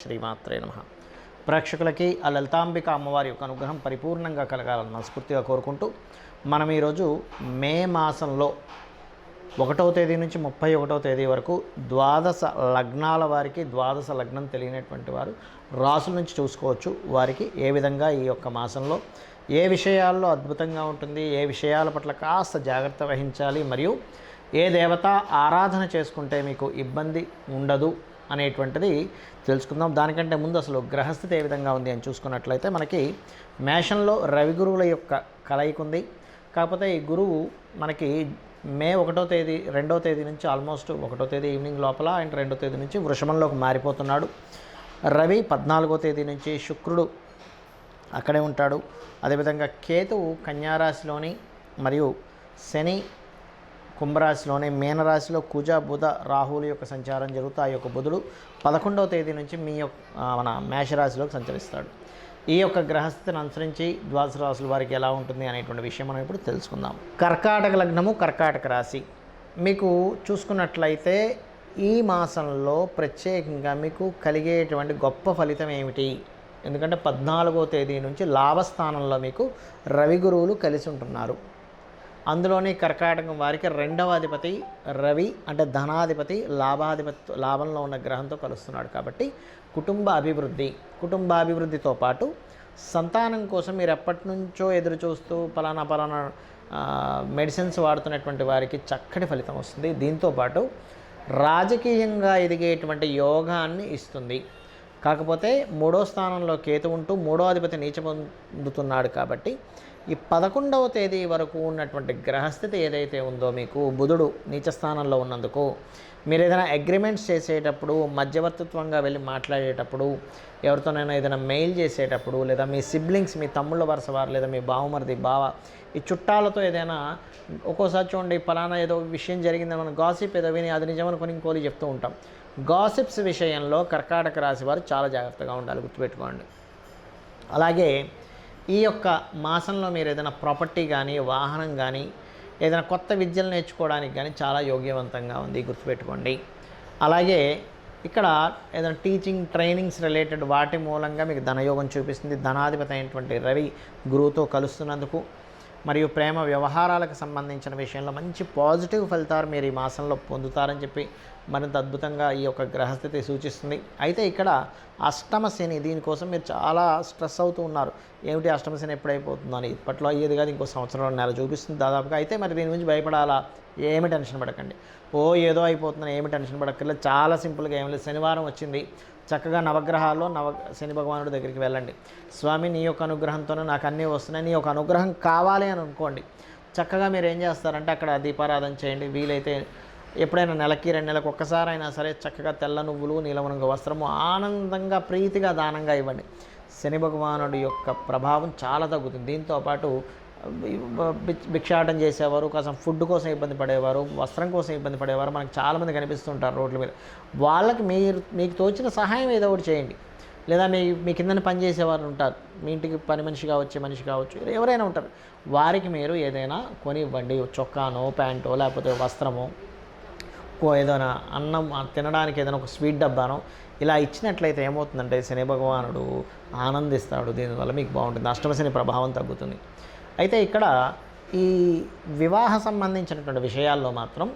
శ్రీమాత్రే నమ. ప్రేక్షకులకి ఆ లలితాంబిక అమ్మవారి యొక్క అనుగ్రహం పరిపూర్ణంగా కలగాలని మనస్ఫూర్తిగా కోరుకుంటూ మనం ఈరోజు మే మాసంలో ఒకటవ తేదీ నుంచి ముప్పై ఒకటవ తేదీ వరకు ద్వాదశ లగ్నాల వారికి ద్వాదశ లగ్నం తెలియనటువంటి వారు రాసుల నుంచి చూసుకోవచ్చు వారికి ఏ విధంగా ఈ యొక్క మాసంలో ఏ విషయాల్లో అద్భుతంగా ఉంటుంది ఏ విషయాల పట్ల కాస్త జాగ్రత్త వహించాలి మరియు ఏ దేవత ఆరాధన చేసుకుంటే మీకు ఇబ్బంది ఉండదు అనేటువంటిది తెలుసుకుందాం. దానికంటే ముందు అసలు గ్రహస్థితి ఏ విధంగా ఉంది అని చూసుకున్నట్లయితే మనకి మేషంలో రవి గురువుల యొక్క కలయిక ఉంది. కాకపోతే ఈ గురువు మనకి మే ఒకటో తేదీ రెండో తేదీ నుంచి ఆల్మోస్ట్ ఒకటో తేదీ ఈవినింగ్ లోపల అండ్ రెండో తేదీ నుంచి వృషభంలోకి మారిపోతున్నాడు. రవి పద్నాలుగో తేదీ నుంచి శుక్రుడు అక్కడే ఉంటాడు. అదేవిధంగా కేతువు కన్యారాశిలోని మరియు శని కుంభరాశిలోనే మీనరాశిలో కుజ బుధ రాహువుల యొక్క సంచారం జరుగుతూ ఆ యొక్క బుధుడు పదకొండవ తేదీ నుంచి మీ యొక్క మన మేషరాశిలోకి సంచరిస్తాడు. ఈ యొక్క గ్రహస్థితిని అనుసరించి ద్వాదశ రాశుల వారికి ఎలా ఉంటుంది అనేటువంటి విషయం మనం ఇప్పుడు తెలుసుకుందాం. కర్కాటక లగ్నము కర్కాటక రాశి. మీకు చూసుకున్నట్లయితే ఈ మాసంలో ప్రత్యేకంగా మీకు కలిగేటువంటి గొప్ప ఫలితం ఏమిటి? ఎందుకంటే పద్నాలుగో తేదీ నుంచి లాభస్థానంలో మీకు రవి గురువులు కలిసి ఉంటున్నారు. అందులోని కర్కాటకం వారికి రెండవ అధిపతి రవి అంటే ధనాధిపతి లాభాధిపతి లాభంలో ఉన్న గ్రహంతో కలుస్తున్నాడు కాబట్టి కుటుంబ అభివృద్ధి కుటుంబ అభివృద్ధితో పాటు సంతానం కోసం మీరు ఎప్పటి నుంచో ఎదురు చూస్తూ పలానా పలానా మెడిసిన్స్ వాడుతున్నటువంటి వారికి చక్కటి ఫలితం వస్తుంది. దీంతోపాటు రాజకీయంగా ఎదిగేటువంటి యోగాన్ని ఇస్తుంది. కాకపోతే మూడో స్థానంలో కేతు ఉంటూ మూడో అధిపతి నీచ పొందుతున్నాడు కాబట్టి ఈ పదకొండవ తేదీ వరకు ఉన్నటువంటి గ్రహస్థితి ఏదైతే ఉందో మీకు బుధుడు నీచస్థానంలో ఉన్నందుకు మీరు ఏదైనా అగ్రిమెంట్స్ చేసేటప్పుడు మధ్యవర్తిత్వంగా వెళ్ళి మాట్లాడేటప్పుడు ఎవరితోనైనా ఏదైనా మెయిల్ చేసేటప్పుడు లేదా మీ సిబ్లింగ్స్ మీ తమ్ముళ్ళ వరుస వారు లేదా మీ బావమరిది బావ ఈ చుట్టాలతో ఏదైనా ఒక్కోసారి చూడండి ఫలానా ఏదో విషయం జరిగిందని మనం గాసిప్ ఏదో విని అది నిజమనుకొని ఇంకోలు చెప్తూ ఉంటాం. గాసిప్స్ విషయంలో కర్కాటక రాశి వారు చాలా జాగ్రత్తగా ఉండాలి గుర్తుపెట్టుకోండి. అలాగే ఈ యొక్క మాసంలో మీరు ఏదైనా ప్రాపర్టీ కానీ వాహనం కానీ ఏదైనా కొత్త విద్యలు నేర్చుకోవడానికి కానీ చాలా యోగ్యవంతంగా ఉంది గుర్తుపెట్టుకోండి. అలాగే ఇక్కడ ఏదైనా టీచింగ్ ట్రైనింగ్స్ రిలేటెడ్ వాటి మూలంగా మీకు ధనయోగం చూపిస్తుంది. ధనాధిపతి అయినటువంటి రవి గురువుతో కలుస్తున్నందుకు మరియు ప్రేమ వ్యవహారాలకు సంబంధించిన విషయంలో మంచి పాజిటివ్ ఫలితాలు మీరు ఈ మాసంలో పొందుతారని చెప్పి మరింత అద్భుతంగా ఈ యొక్క గ్రహస్థితి సూచిస్తుంది. అయితే ఇక్కడ అష్టమ శని దీనికోసం మీరు చాలా స్ట్రెస్ అవుతూ ఉన్నారు. ఏమిటి అష్టమ శని ఎప్పుడైపోతుందని ఇప్పట్లో అయ్యేది కాదు ఇంకో సంవత్సరం నెల చూపిస్తుంది దాదాపుగా. అయితే మరి దీని గురించి భయపడాలా? ఏమి టెన్షన్ పడకండి. ఓ ఏదో అయిపోతుందని ఏమి టెన్షన్ పడక్కర్లేదు. చాలా సింపుల్గా ఏం లేదు. శనివారం వచ్చింది. చక్కగా నవగ్రహాల్లో నవ శని భగవానుడి దగ్గరికి వెళ్ళండి. స్వామి నీ యొక్క అనుగ్రహంతోనే నాకు అన్నీ వస్తున్నాయి. నీ యొక్క అనుగ్రహం కావాలి అని అనుకోండి. చక్కగా మీరు ఏం చేస్తారంటే అక్కడ దీపారాధన చేయండి. వీలైతే ఎప్పుడైనా నెలకి రెండు నెలలకు ఒక్కసారైనా సరే చక్కగా తెల్ల నువ్వులు నీలమరంగ వస్త్రము ఆనందంగా ప్రీతిగా దానంగా ఇవ్వండి. శని భగవానుడి యొక్క ప్రభావం చాలా తగ్గుతుంది. దీంతోపాటు భిక్షాటం చేసేవారు కాసం ఫుడ్ కోసం ఇబ్బంది పడేవారు వస్త్రం కోసం ఇబ్బంది పడేవారు మనకు చాలామంది కనిపిస్తుంటారు రోడ్ల మీద. వాళ్ళకి మీరు మీకు తోచిన సహాయం ఏదో ఒకటి చేయండి. లేదా మీ మీ కిందని పనిచేసేవారు ఉంటారు. మీ ఇంటికి పని మనిషిగా వచ్చే మనిషి కావచ్చు ఎవరైనా ఉంటారు. వారికి మీరు ఏదైనా కొని ఇవ్వండి. చొక్కానో ప్యాంటో లేకపోతే వస్త్రమో. ఏదైనా అన్నం తినడానికి ఏదైనా ఒక స్వీట్ డబ్బానో ఇలా ఇచ్చినట్లయితే ఏమవుతుందంటే శని భగవానుడు ఆనందిస్తాడు. దీనివల్ల మీకు బాగుంటుంది. అష్టమశని ప్రభావం తగ్గుతుంది. అయితే ఇక్కడ ఈ వివాహ సంబంధించినటువంటి విషయాల్లో మాత్రం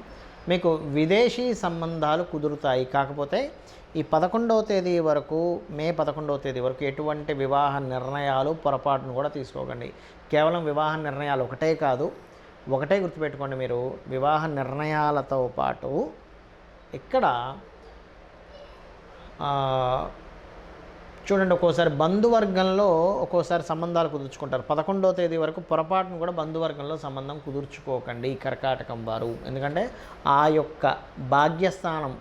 మీకు విదేశీ సంబంధాలు కుదురుతాయి. కాకపోతే ఈ పదకొండవ తేదీ వరకు మే పదకొండవ తేదీ వరకు ఎటువంటి వివాహ నిర్ణయాలు పొరపాటును కూడా తీసుకోకండి. కేవలం వివాహ నిర్ణయాలు ఒకటే కాదు. ఒకటే గుర్తుపెట్టుకోండి మీరు వివాహ నిర్ణయాలతో పాటు ఇక్కడ చూడండి ఒక్కోసారి బంధువర్గంలో ఒక్కోసారి సంబంధాలు కుదుర్చుకుంటారు. పదకొండో తేదీ వరకు పొరపాటును కూడా బంధువర్గంలో సంబంధం కుదుర్చుకోకండి కర్కాటకం వారు. ఎందుకంటే ఆ యొక్క భాగ్యస్థానం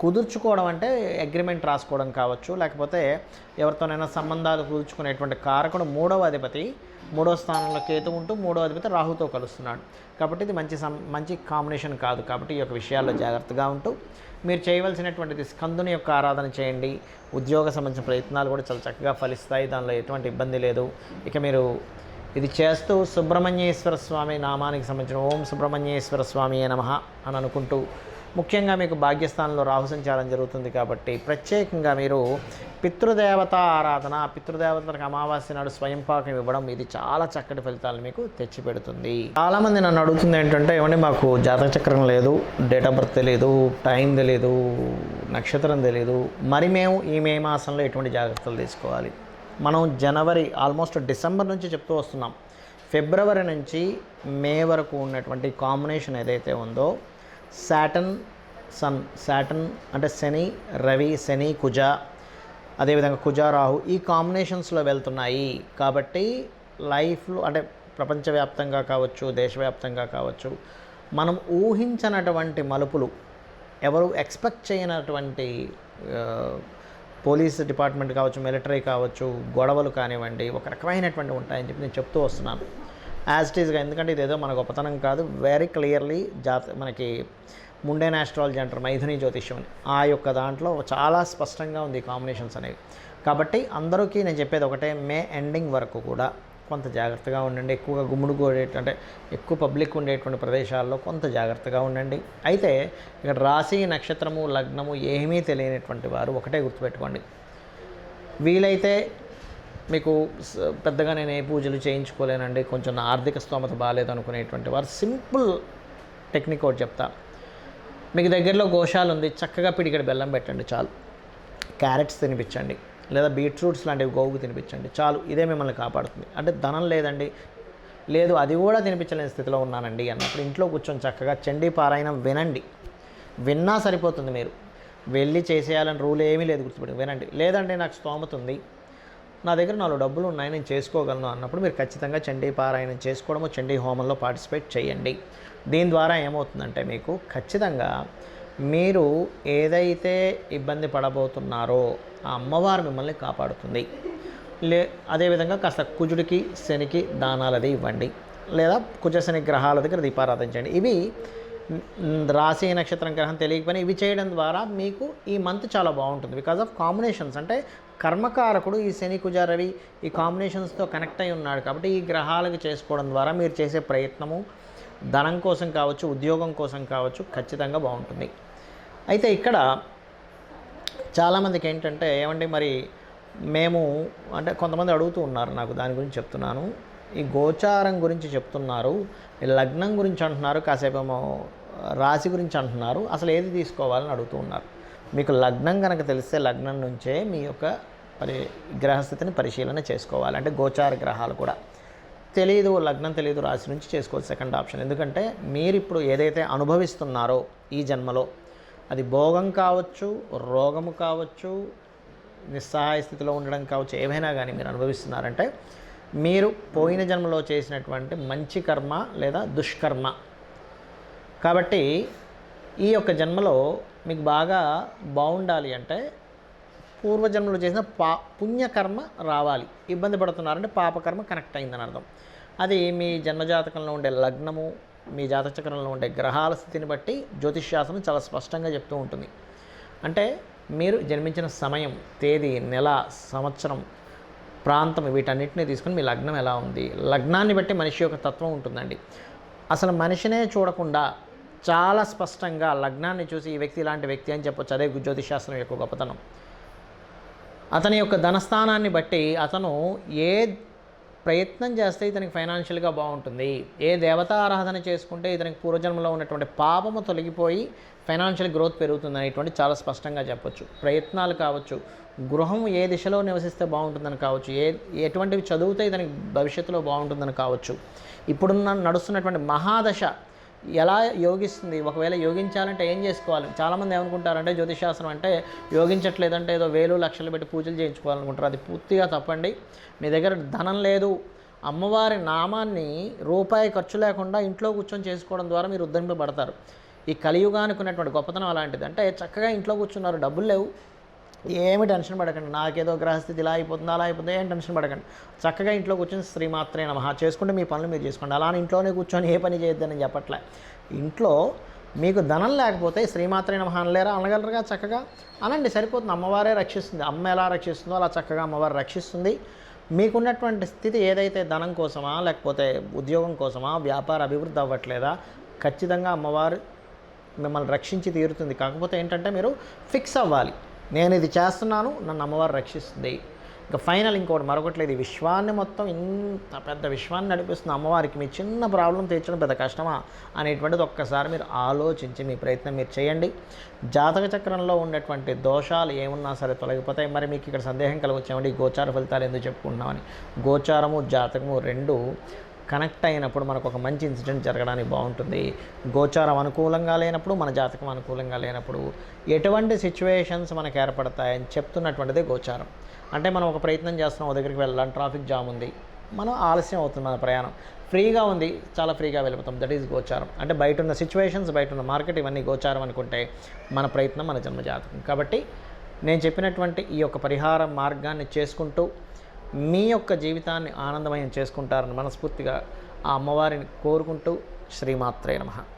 కుదుర్చుకోవడం అంటే అగ్రిమెంట్ రాసుకోవడం కావచ్చు లేకపోతే ఎవరితోనైనా సంబంధాలు కుదుర్చుకునేటువంటి కారకుడు మూడవ అధిపతి మూడో స్థానంలో కేతు ఉంటూ మూడో అధిపతి రాహుతో కలుస్తున్నాడు. కాబట్టి ఇది మంచి సం మంచి కాంబినేషన్ కాదు. కాబట్టి ఈ యొక్క విషయాల్లో జాగ్రత్తగా ఉంటూ మీరు చేయవలసినటువంటిది స్కందుని యొక్క ఆరాధన చేయండి. ఉద్యోగ సంబంధించిన ప్రయత్నాలు కూడా చాలా చక్కగా ఫలిస్తాయి. దానిలో ఎటువంటి ఇబ్బంది లేదు. ఇక మీరు ఇది చేస్తూ సుబ్రహ్మణ్యేశ్వర స్వామి నామానికి సంబంధించిన ఓం సుబ్రహ్మణ్యేశ్వర స్వామి నమ అని అనుకుంటూ ముఖ్యంగా మీకు భాగ్యస్థానంలో రాహు సంచారం జరుగుతుంది కాబట్టి ప్రత్యేకంగా మీరు పితృదేవత ఆరాధన పితృదేవతలకు అమావాస్య నాడు స్వయం పాకం ఇవ్వడం ఇది చాలా చక్కటి ఫలితాలు మీకు తెచ్చిపెడుతుంది. చాలామంది నన్ను అడుగుతుంది ఏంటంటే ఏమంటే మాకు జాతక చక్రం లేదు డేట్ ఆఫ్ బర్త్ తెలియదు టైం తెలియదు నక్షత్రం తెలియదు మరి మేము ఈ మే మాసంలో ఎటువంటి జాగ్రత్తలు తీసుకోవాలి? మనం జనవరి ఆల్మోస్ట్ డిసెంబర్ నుంచి చెప్తూ వస్తున్నాం. ఫిబ్రవరి నుంచి మే వరకు ఉన్నటువంటి కాంబినేషన్ ఏదైతే ఉందో శాటన్ సన్ శాటన్ అంటే శని రవి శని కుజ అదేవిధంగా కుజ రాహు ఈ కాంబినేషన్స్లో వెళ్తున్నాయి. కాబట్టి లైఫ్లో అంటే ప్రపంచవ్యాప్తంగా కావచ్చు దేశవ్యాప్తంగా కావచ్చు మనం ఊహించనటువంటి మలుపులు ఎవరు ఎక్స్పెక్ట్ చేయనటువంటి పోలీస్ డిపార్ట్మెంట్ కావచ్చు మిలిటరీ కావచ్చు గొడవలు కానివ్వండి ఒక రకమైనటువంటి ఉంటాయని చెప్పి నేను చెప్తూ వస్తున్నాను. యాజ్ ఇట్ ఈస్గా ఎందుకంటే ఇదేదో మన గొప్పతనం కాదు. వెరీ క్లియర్లీ జాత మనకి ముండే ఆస్ట్రాలజీ అంటారు. మైథుని జ్యోతిష్యం అని. ఆ యొక్క దాంట్లో చాలా స్పష్టంగా ఉంది కాంబినేషన్స్ అనేవి. కాబట్టి అందరికీ నేను చెప్పేది ఒకటే మే ఎండింగ్ వరకు కూడా కొంత జాగ్రత్తగా ఉండండి. ఎక్కువగా గుమ్ముడు అంటే ఎక్కువ పబ్లిక్ ఉండేటువంటి ప్రదేశాల్లో కొంత జాగ్రత్తగా ఉండండి. అయితే ఇక్కడ రాశి నక్షత్రము లగ్నము ఏమీ తెలియనటువంటి వారు ఒకటే గుర్తుపెట్టుకోండి. వీలైతే మీకు పెద్దగా నేను ఏ పూజలు చేయించుకోలేనండి కొంచెం నా ఆర్థిక స్తోమత బాగాలేదు అనుకునేటువంటి వారు సింపుల్ టెక్నిక్ ఒకటి చెప్తా. మీకు దగ్గరలో గోశాల ఉంది చక్కగా పిడికెడు బెల్లం పెట్టండి చాలు. క్యారెట్స్ తినిపించండి లేదా బీట్రూట్స్ లాంటివి గోగు తినిపించండి చాలు ఇదే మిమ్మల్ని కాపాడుతుంది. అంటే ధనం లేదండి. లేదు అది కూడా తినిపించలేని స్థితిలో ఉన్నానండి అన్నప్పుడు ఇంట్లో కూర్చొని చక్కగా చండీ పారాయణం వినండి. విన్నా సరిపోతుంది మీరు. వెళ్ళి చేసేయాలని రూల్ ఏమీ లేదు గుర్తుపెట్టి వినండి. లేదంటే నాకు స్తోమత ఉంది. నా దగ్గర నాలుగు డబ్బులు ఉన్నాయి నేను చేసుకోగలను అన్నప్పుడు మీరు ఖచ్చితంగా చండీ పారాయణం చేసుకోవడము చండీ హోమంలో పార్టిసిపేట్ చేయండి. దీని ద్వారా ఏమవుతుందంటే మీకు ఖచ్చితంగా మీరు ఏదైతే ఇబ్బంది పడబోతున్నారో ఆ అమ్మవారు మిమ్మల్ని కాపాడుతుంది. లే అదేవిధంగా కాస్త కుజుడికి శనికి దానాలది ఇవ్వండి. లేదా కుజశని గ్రహాల దగ్గర దీపారాధన చేయండి. ఇవి రాశి నక్షత్రం గ్రహం తెలియకపోయినా ఇవి చేయడం ద్వారా మీకు ఈ మంత్ చాలా బాగుంటుంది. బికాజ్ ఆఫ్ కాంబినేషన్స్ అంటే కర్మకారకుడు ఈ శని కుజ రవి ఈ కాంబినేషన్స్తో కనెక్ట్ అయి ఉన్నాడు కాబట్టి ఈ గ్రహాలకు చేసుకోవడం ద్వారా మీరు చేసే ప్రయత్నము ధనం కోసం కావచ్చు ఉద్యోగం కోసం కావచ్చు ఖచ్చితంగా బాగుంటుంది. అయితే ఇక్కడ చాలామందికి ఏంటంటే ఏమండి మరి మేము అంటే కొంతమంది అడుగుతూ ఉన్నారు నాకు దాని గురించి చెప్తున్నాను. ఈ గోచారం గురించి చెప్తున్నారు ఈ లగ్నం గురించి అంటున్నారు కాసేపేమో రాశి గురించి అంటున్నారు అసలు ఏది తీసుకోవాలని అడుగుతూ ఉన్నారు. మీకు లగ్నం కనుక తెలిస్తే లగ్నం నుంచే మీ యొక్క పరి గ్రహస్థితిని పరిశీలన చేసుకోవాలి. అంటే గోచార గ్రహాలు కూడా. తెలియదు లగ్నం తెలియదు రాశి నుంచి చేసుకోవచ్చు సెకండ్ ఆప్షన్ ఎందుకంటే మీరు ఇప్పుడు ఏదైతే అనుభవిస్తున్నారో ఈ జన్మలో అది భోగం కావచ్చు రోగము కావచ్చు నిస్సహాయ స్థితిలో ఉండడం కావచ్చు ఏమైనా కానీ మీరు అనుభవిస్తున్నారంటే మీరు పోయిన జన్మలో చేసినటువంటి మంచి కర్మ లేదా దుష్కర్మ. కాబట్టి ఈ యొక్క జన్మలో మీకు బాగా బాగుండాలి అంటే పూర్వజన్మలో చేసిన పా పుణ్యకర్మ రావాలి. ఇబ్బంది పడుతున్నారంటే పాపకర్మ కనెక్ట్ అయిందని అర్థం. అది మీ జన్మజాతకంలో ఉండే లగ్నము మీ జాతచక్రంలో ఉండే గ్రహాల స్థితిని బట్టి జ్యోతిష్శాస్త్రం చాలా స్పష్టంగా చెప్తూ ఉంటుంది. అంటే మీరు జన్మించిన సమయం తేదీ నెల సంవత్సరం ప్రాంతం వీటన్నిటిని తీసుకుని మీ లగ్నం ఎలా ఉంది? లగ్నాన్ని బట్టి మనిషి యొక్క తత్వం ఉంటుందండి. అసలు మనిషినే చూడకుండా చాలా స్పష్టంగా లగ్నాన్ని చూసి ఈ వ్యక్తి ఇలాంటి వ్యక్తి అని చెప్పొచ్చు. అదే జ్యోతిశాస్త్రం యొక్క గొప్పతనం. అతని యొక్క ధనస్థానాన్ని బట్టి అతను ఏ ప్రయత్నం చేస్తే ఇతనికి ఫైనాన్షియల్గా బాగుంటుంది. ఏ దేవత ఆరాధన చేసుకుంటే ఇతనికి పూర్వజన్మలో ఉన్నటువంటి పాపము తొలగిపోయి ఫైనాన్షియల్ గ్రోత్ పెరుగుతుంది అనేటువంటి చాలా స్పష్టంగా చెప్పొచ్చు. ప్రయత్నాలు కావచ్చు గృహం ఏ దిశలో నివసిస్తే బాగుంటుందని కావచ్చు ఏ ఎటువంటివి చదివితే ఇతనికి భవిష్యత్తులో బాగుంటుందని కావచ్చు ఇప్పుడున్న నడుస్తున్నటువంటి మహాదశ ఎలా యోగిస్తుంది? ఒకవేళ యోగించాలంటే ఏం చేసుకోవాలి? చాలామంది ఏమనుకుంటారంటే జ్యోతిశాస్త్రం అంటే యోగించట్లేదంటే ఏదో వేలు లక్షలు పెట్టి పూజలు చేయించుకోవాలనుకుంటారు. అది పూర్తిగా తప్పండి. మీ దగ్గర ధనం లేదు. అమ్మవారి నామాన్ని రూపాయి ఖర్చు లేకుండా ఇంట్లో కూర్చొని చేసుకోవడం ద్వారా మీరు ఉద్ధరింపబడతారు. ఈ కలియుగానికి ఉన్నటువంటి గొప్పతనం అలాంటిది. అంటే చక్కగా ఇంట్లో కూర్చున్నారు డబ్బులు లేవు. ఏమి టెన్షన్ పడకండి. నాకేదో గ్రహస్థితి ఇలా అయిపోతుంది అలా అయిపోతుంది ఏం టెన్షన్ పడకండి. చక్కగా ఇంట్లో కూర్చొని స్త్రీ మాత్రమే నమ. చేసుకుంటే మీ పనులు మీరు చేసుకోండి. అలా ఇంట్లోనే కూర్చొని ఏ పని చేయొద్దని చెప్పట్లే. ఇంట్లో మీకు ధనం లేకపోతే శ్రీమాత్రైన నమః అనలేరా? అనగలరుగా చక్కగా? అనండి సరిపోతుంది. అమ్మవారే రక్షిస్తుంది. అమ్మ ఎలా రక్షిస్తుందో అలా చక్కగా అమ్మవారు రక్షిస్తుంది. మీకున్నటువంటి స్థితి ఏదైతే ధనం కోసమా లేకపోతే ఉద్యోగం కోసమా వ్యాపార అభివృద్ధి అవ్వట్లేదా? ఖచ్చితంగా అమ్మవారు మిమ్మల్ని రక్షించి తీరుతుంది. కాకపోతే ఏంటంటే మీరు ఫిక్స్ అవ్వాలి. నేను ఇది చేస్తున్నాను నన్ను అమ్మవారు రక్షిస్తుంది. ఇంకా ఫైనల్ ఇంకోటి మరొకటి లేదు. విశ్వాన్ని మొత్తం ఇంత పెద్ద విశ్వాన్ని నడిపిస్తున్న అమ్మవారికి మీ చిన్న ప్రాబ్లం తీర్చడం పెద్ద కష్టమా అనేటువంటిది ఒక్కసారి మీరు ఆలోచించి మీ ప్రయత్నం మీరు చేయండి. జాతక చక్రంలో ఉన్నటువంటి దోషాలు ఏమున్నా సరే తొలగిపోతాయి. మరి మీకు ఇక్కడ సందేహం కలగొచ్చామండి గోచార ఫలితాలు ఎందుకు చెప్పుకుంటున్నామని. గోచారము జాతకము రెండు కనెక్ట్ అయినప్పుడు మనకు ఒక మంచి ఇన్సిడెంట్ జరగడానికి బాగుంటుంది. గోచారం అనుకూలంగా లేనప్పుడు మన జాతకం అనుకూలంగా లేనప్పుడు ఎటువంటి సిచ్యువేషన్స్ మనకు ఏర్పడతాయని చెప్తున్నటువంటిదే గోచారం. అంటే మనం ఒక ప్రయత్నం చేస్తున్నాం ఓ దగ్గరికి వెళ్ళాలి ట్రాఫిక్ జామ్ ఉంది. మనం ఆలస్యం అవుతుంది మన ప్రయాణం. ఫ్రీగా ఉంది చాలా ఫ్రీగా వెళ్ళిపోతాం. దట్ ఈజ్ గోచారం. అంటే బయట ఉన్న సిచ్యువేషన్స్ బయట ఉన్న మార్కెట్ ఇవన్నీ గోచారం అనుకుంటే మన ప్రయత్నం మన జన్మ జాతకం కాబట్టి నేను చెప్పినటువంటి ఈ యొక్క పరిహార మార్గాన్ని చేసుకుంటూ మీ యొక్క జీవితాన్ని ఆనందమయం చేసుకుంటారని మనస్ఫూర్తిగా ఆ అమ్మవారిని కోరుకుంటూ శ్రీమాత్రే నమః.